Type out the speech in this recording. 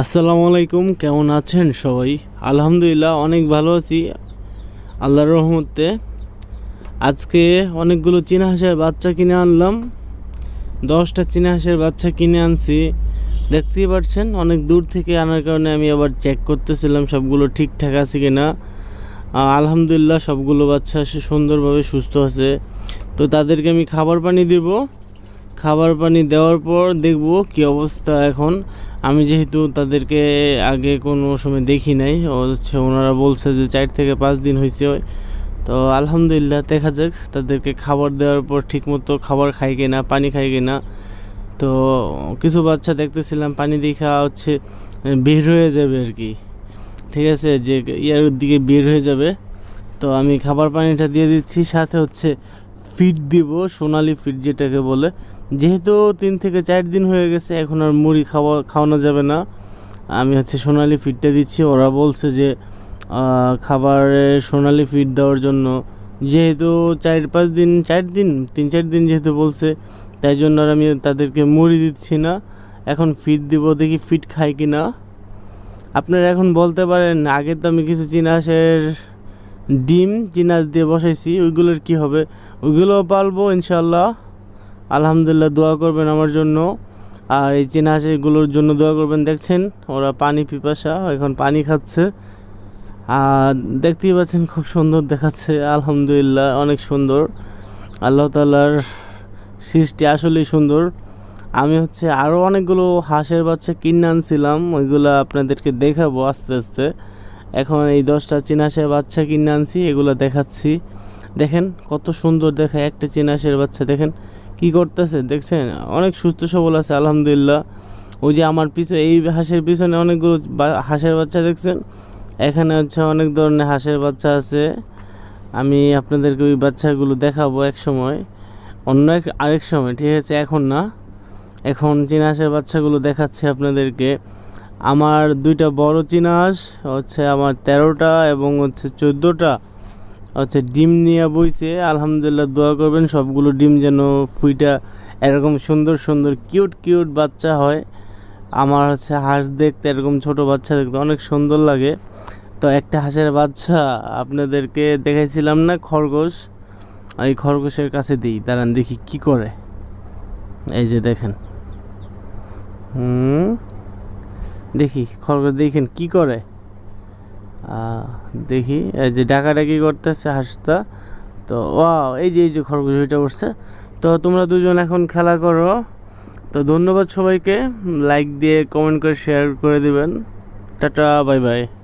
আসসালামু আলাইকুম, কেমন আছেন সবাই? আলহামদুলিল্লাহ, অনেক ভালো আছি। আল্লাহর রহমতে। আজকে অনেকগুলো চীনা হাঁসের বাচ্চা কিনে আনলাম। দশটা চীনা হাঁসের বাচ্চা কিনে আনছি। দেখতেই পাচ্ছেন, অনেক দূর থেকে আনার কারণে আমি আবার চেক করতেছিলাম সবগুলো ঠিকঠাক আছে কি না আলহামদুলিল্লাহ সবগুলো বাচ্চা সুন্দরভাবে সুস্থ আছে। তো তাদেরকে আমি খাবার পানি দেবো। খাবার পানি দেওয়ার পর দেখব কি অবস্থা এখন। আমি যেহেতু তাদেরকে আগে কোনো সময় দেখি নাই, হচ্ছে ওনারা বলছে যে চার থেকে পাঁচ দিন হয়েছে তো আলহামদুলিল্লাহ, দেখা যাক তাদেরকে খাবার দেওয়ার পর ঠিকমতো খাবার খায় কিনা, পানি খায় কিনা। তো কিছু বাচ্চা দেখতেছিলাম, পানি দেখা হচ্ছে বের হয়ে যাবে আর কি। ঠিক আছে, যে ইয়ার দিকে বের হয়ে যাবে। তো আমি খাবার পানিটা দিয়ে দিচ্ছি, সাথে হচ্ছে ফিড দিব, সোনালি ফিড যেটাকে বলে। যেহেতু তিন থেকে চার দিন হয়ে গেছে, এখন আর মুড়ি খাওয়া, খাওয়ানো যাবে না। আমি হচ্ছে সোনালি ফিডটা দিচ্ছি। ওরা বলছে যে খাবারে সোনালি ফিড দেওয়ার জন্য। যেহেতু চার পাঁচ দিন, চার দিন, তিন চার দিন যেহেতু বলছে, তাই জন্য আর আমি তাদেরকে মুড়ি দিচ্ছি না। এখন ফিড দিব, দেখি ফিড খায় কি না আপনারা এখন বলতে পারেন, আগে তো আমি কিছু চিনাসের ডিম চিনাস দিয়ে বসাইছি, ওইগুলোর কি হবে? ওইগুলো পালবো ইনশাল্লাহ আলহামদুলিল্লাহ দোয়া করবেন আমার জন্য। আর এই চীনা হাঁসগুলোর জন্য দোয়া করবেন, দেখছেন? ওরা পানি পিপাসা, এখন পানি খাচ্ছে। আর দেখতেই পাচ্ছেন, খুব সুন্দর দেখাচ্ছে। আলহামদুলিল্লাহ, অনেক সুন্দর। আল্লাহ তালার সৃষ্টি আসলেই সুন্দর। আমি হচ্ছে আরও অনেকগুলো হাঁসের বাচ্চা কিনে আনছিলাম, ওইগুলো আপনাদেরকে দেখাবো আস্তে আস্তে। এখন এই দশটা চীনা হাঁসের বাচ্চা কিনে আনছি, এগুলো দেখাচ্ছি। দেখেন কত সুন্দর দেখায় একটা চীনা হাঁসের বাচ্চা, দেখেন কি করতেছে, দেখছেন? অনেক সুস্থ সবল আছে, আলহামদুলিল্লাহ। ওই যে আমার পিছনে, এই হাঁসের পিছনে অনেকগুলো হাঁসের বাচ্চা দেখছেন? এখানে হচ্ছে অনেক ধরনের হাঁসের বাচ্চা আছে। আমি আপনাদেরকে ওই বাচ্চাগুলো দেখাবো এক সময়। অন্য এক, আরেক সময়, ঠিক আছে? এখন না। এখন চীনা হাঁসের বাচ্চাগুলো দেখাচ্ছি আপনাদেরকে। আমার দুইটা বড় চীনা হাঁস হচ্ছে আমার তেরোটা এবং হচ্ছে চোদ্দোটা। হচ্ছে ডিম নিয়ে বইছে, আলহামদুলিল্লাহ দোয়া করবেন, সবগুলো ডিম যেন ফুইটা এরকম সুন্দর সুন্দর, কিউট কিউট বাচ্চা হয়। আমার হচ্ছে হাঁস দেখতে এরকম ছোট বাচ্চা দেখতে অনেক সুন্দর লাগে। তো একটা হাঁসের বাচ্চা আপনাদেরকে দেখাইছিলাম না, খরগোশ। এই খরগোশের কাছে দিই, দাঁড়ান দেখি কি করে। এই যে দেখেন। হুম? দেখি, খরগোশ দেখেন কি করে? দেখি, এই যে ডাকাডাকি করতেছে হাসতা তো ও এই যে এই যে খরগোশ ওইটা উঠছে তো, তোমরা দুজন এখন খেলা করো। তো, ধন্যবাদ সবাইকে। লাইক দিয়ে কমেন্ট করে শেয়ার করে দিবেন। Tata, bye bye.